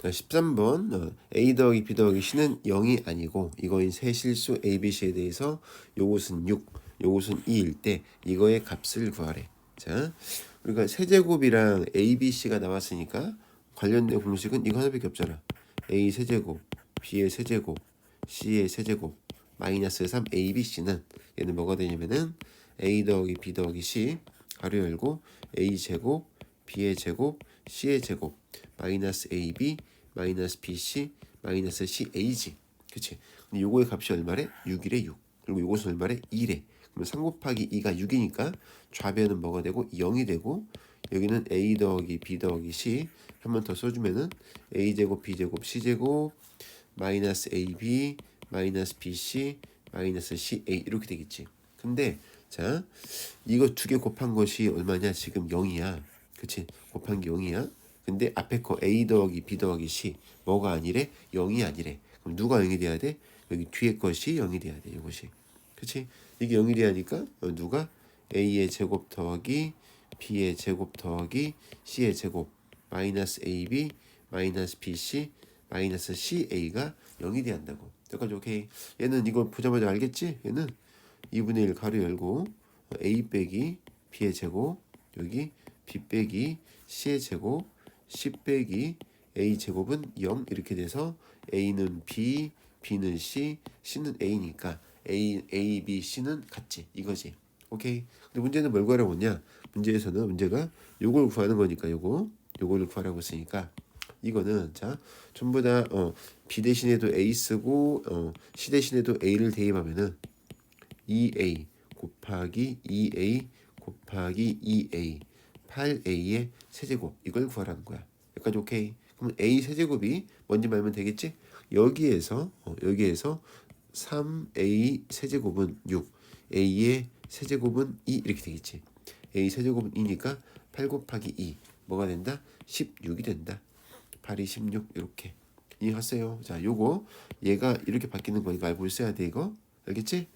자, 13번 어, a 더하기 b 더하기 c는 0이 아니고 이거인 세 실수 a, b, c에 대해서 요것은 6, 요것은 2일 때 이거의 값을 구하래. 자, 우리가 세제곱이랑 a, b, c가 나왔으니까 관련된 공식은 이거 하나밖에 없잖아. a 세제곱, b의 세제곱, c의 세제곱 마이너스 3 a, b, c는 얘는 뭐가 되냐면은 a 더하기 b 더하기 c 가로 열고 a 제곱, b의 제곱, c의 제곱 마이너스 ab 마이너스 bc 마이너스 cag 그치? 근데 요거의 값이 얼마래? 6이래 6 그리고 요것은 얼마래? 2래. 그러면 3 곱하기 2가 6이니까 좌변은 뭐가 되고? 0이 되고 여기는 a 더하기 b 더하기 c. 한 번 더 써주면은 a 제곱 b 제곱 c 제곱 마이너스 ab 마이너스 bc 마이너스 ca 이렇게 되겠지. 근데 자 이거 두 개 곱한 것이 얼마냐? 지금 0이야. 그치? 곱한 게 0이야 근데 앞에 거 a 더하기 b 더하기 c 뭐가 아니래? 0이 아니래. 그럼 누가 0이 돼야 돼? 여기 뒤에 것이 0이 돼야 돼 이것이. 그치? 이게 0이 돼야 하니까 어, 누가? A의 제곱 더하기 b의 제곱 더하기 c의 제곱 마이너스 ab 마이너스 bc 마이너스 ca가 0이 돼야 한다고. 여기까지 오케이. 얘는 이거 보자마자 알겠지? 얘는 2분의 1 가로 열고 어, a 빼기 b의 제곱 여기 b 빼기 c의 제곱 c 빼기 a 제곱은 0 이렇게 돼서 a는 b b는 c c는 a니까 a a b c는 같지. 이거지. 오케이? 근데 문제는 뭘 구하라고 했냐? 문제에서는 문제가 요걸 구하는 거니까 요거. 요거를 구하라고 했으니까. 이거는 자 전부 다 어, b 대신에도 a 쓰고 어, c 대신에도 a를 대입하면은 2a 곱하기 2a 곱하기 2a 8a의 세제곱 이걸 구하라는 거야. 여기까지 오케이. 그럼 a 세제곱이 뭔지 말면 되겠지? 여기에서 어, 여기에서 3a 세제곱은 6, a의 세제곱은 2 이렇게 되겠지. a 세제곱은 2니까 8 곱하기 2 뭐가 된다? 16이 된다. 8이 16 이렇게 이해하세요. 자, 요거 얘가 이렇게 바뀌는 거 이거 알고 있어야 돼 이거 알겠지?